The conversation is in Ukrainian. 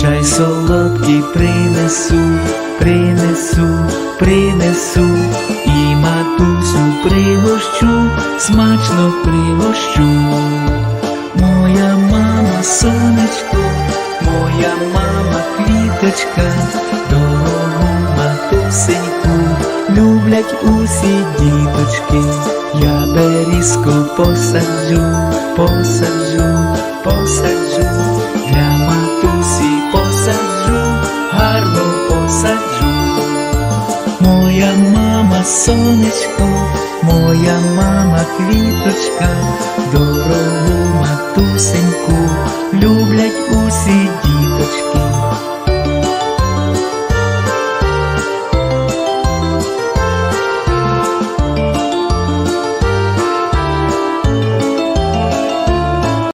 чай солодкий принесу, принесу, принесу. І матусю пригощу, смачно пригощу, моя мама сонечко, моя мама квіточка, дорогу матусеньку, люблять усі діточки, я берізко посаджу, посаджу, посаджу. Моя мама сонечко, моя мама квіточка, дорогу матусеньку, люблять усі діточки.